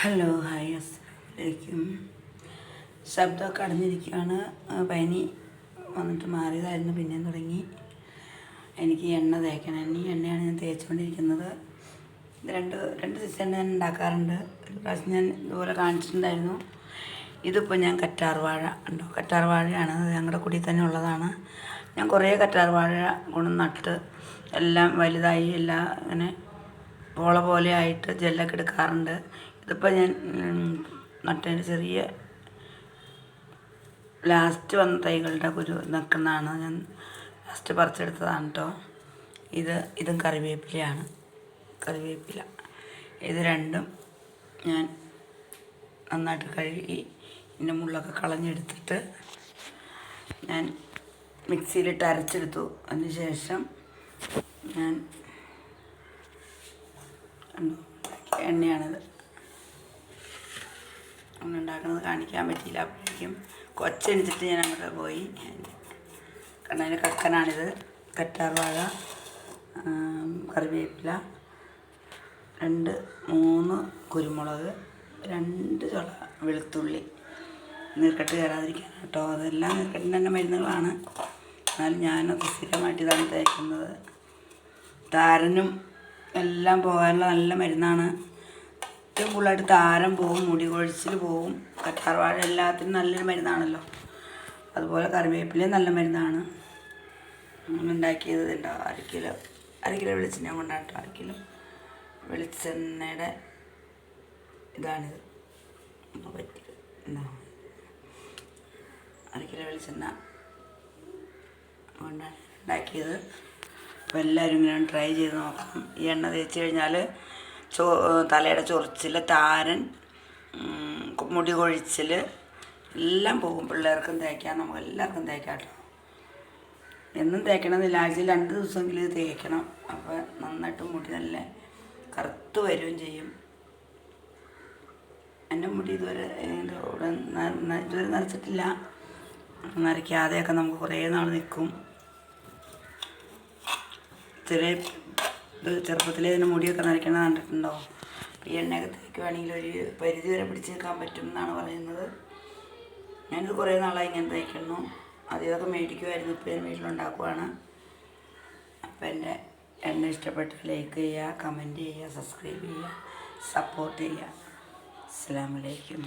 Hello hi അസ്സലാമലൈക്കും. ശബ്ദമൊക്കെ അടഞ്ഞിരിക്കുകയാണ് പനി വന്നിട്ട് മാറിയതായിരുന്നു പിന്നെയും തുടങ്ങി. എനിക്ക് എണ്ണ തേക്കണം. ഈ എണ്ണയാണ് ഞാൻ തേച്ചുകൊണ്ടിരിക്കുന്നത്. രണ്ട് രണ്ട് ദിവസം ഞാൻ ഉണ്ടാക്കാറുണ്ട്. ഒരു പ്രാവശ്യം ഞാൻ ഇതുപോലെ കാണിച്ചിട്ടുണ്ടായിരുന്നു. ഇതിപ്പോൾ ഞാൻ കറ്റാർ വാഴ ഉണ്ടോ? കറ്റാർ വാഴയാണ്. അത് ഞങ്ങളുടെ കുടിയിൽ തന്നെ ഉള്ളതാണ്. ഞാൻ കുറേ കറ്റാർ വാഴ കൊണ്ട് നട്ട് എല്ലാം വലുതായി എല്ലാം അങ്ങനെ പോള പോലെ ആയിട്ട് ജെല്ലൊക്കെ എടുക്കാറുണ്ട്. ഇതിപ്പോൾ ഞാൻ നട്ടതിന്റെ ചെറിയ ലാസ്റ്റ് വന്ന തൈകളുടെ കുരു നിൽക്കുന്നതാണ്. ഞാൻ ലാസ്റ്റ് പറിച്ചെടുത്തതാണ് കേട്ടോ ഇത് ഇതും കറിവേപ്പിലയാണ്. കറിവേപ്പില. ഇത് രണ്ടും ഞാൻ നന്നായിട്ട് കഴുകി ഇതിന്റെ മുള്ളൊക്കെ കളഞ്ഞെടുത്തിട്ട് ഞാൻ മിക്സിയിലിട്ട് അരച്ചെടുത്തു. അതിന് ശേഷം ഞാൻ എണ്ണയാണിത്. അങ്ങനെ ഉണ്ടാക്കുന്നത് കാണിക്കാൻ പറ്റിയില്ല. അപ്പോഴേക്കും കൊച്ചെണിച്ചിട്ട് ഞാൻ അങ്ങോട്ട് പോയി. കാരണം അതിന്റെ കക്കനാണിത്. കറ്റാർവാഴ കറിവേപ്പില രണ്ട് മൂന്ന് കുരുമുളക് രണ്ട് ചുള വെളുത്തുള്ളി. നീർക്കെട്ട് കയറാതിരിക്കാൻ കേട്ടോ. അതെല്ലാം നീർക്കെട്ടിന്റെ തന്നെ മരുന്നുകളാണ്. എന്നാലും ഞാനത് സ്ഥിരമായിട്ട് ഇതാണ് തേക്കുന്നത്. താരനും എല്ലാം പോകാനുള്ള നല്ല മരുന്നാണ്. ഏറ്റവും കൂടുതലായിട്ട് താരം പോകും മുടി കൊഴിച്ചിൽ പോവും കറ്റാർവാഴ എല്ലാത്തിനും നല്ലൊരു മരുന്നാണല്ലോ. അതുപോലെ കറിവേപ്പിലയും നല്ല മരുന്നാണ്. ഉണ്ടാക്കിയത് ഉണ്ടോ അര കിലോ അര കിലോ വെളിച്ചെണ്ണ കൊണ്ടാട്ടോ അര കിലോ വെളിച്ചെണ്ണയുടെ ഇതാണിത്. പറ്റി എന്താ? അര കിലോ വെളിച്ചെണ്ണ കൊണ്ടാണ് ഉണ്ടാക്കിയത്. അപ്പോൾ എല്ലാവരും ഇങ്ങനെ ട്രൈ ചെയ്ത് നോക്കാം ഈ എണ്ണ തേച്ച് കഴിഞ്ഞാൽ ചോ തലയുടെ ചൊറിച്ചിൽ താരൻ മുടി കൊഴിച്ചിൽ എല്ലാം പോകും. പിള്ളേർക്കും തേക്കാം നമുക്ക് എല്ലാവർക്കും തേക്കാം കേട്ടോ എന്നും തേക്കണമെന്നില്ല ആഴ്ചയിൽ രണ്ട് ദിവസമെങ്കിലും ഇത് തേക്കണം. അപ്പോൾ നന്നായിട്ട് മുടി നല്ല കറുത്ത് വരികയും ചെയ്യും. എന്റെ മുടി ഇതുവരെ ഇവിടെ ഇതുവരെ നരച്ചിട്ടില്ല നരയ്ക്കാതെയൊക്കെ നമുക്ക് കുറേ നാൾ നിൽക്കും. ചെറിയ ഇത് ചെറുപ്പത്തിലേ ഇതിന് മുടിയൊക്കെ നരയ്ക്കണത് കണ്ടിട്ടുണ്ടോ? ഈ എണ്ണയൊക്കെ തേക്കുവാണെങ്കിൽ ഒരു പരിധി വരെ പിടിച്ച് നിൽക്കാൻ പറ്റും എന്നാണ് പറയുന്നത്. ഞാനിത് കുറേ നാളായി ഇങ്ങനെ തയ്ക്കുന്നു അത് ഇതൊക്കെ മേടിക്കുമായിരുന്നു ഇപ്പോൾ ഞാൻ വീട്ടിലുണ്ടാക്കുവാണ്. അപ്പോൾ എന്റെ എണ്ണ ഇഷ്ടപ്പെട്ട ലൈക്ക് ചെയ്യുക കമന്റ് ചെയ്യുക സബ്സ്ക്രൈബ് ചെയ്യുക സപ്പോർട്ട് ചെയ്യുക. അസ്സാം വലൈക്കും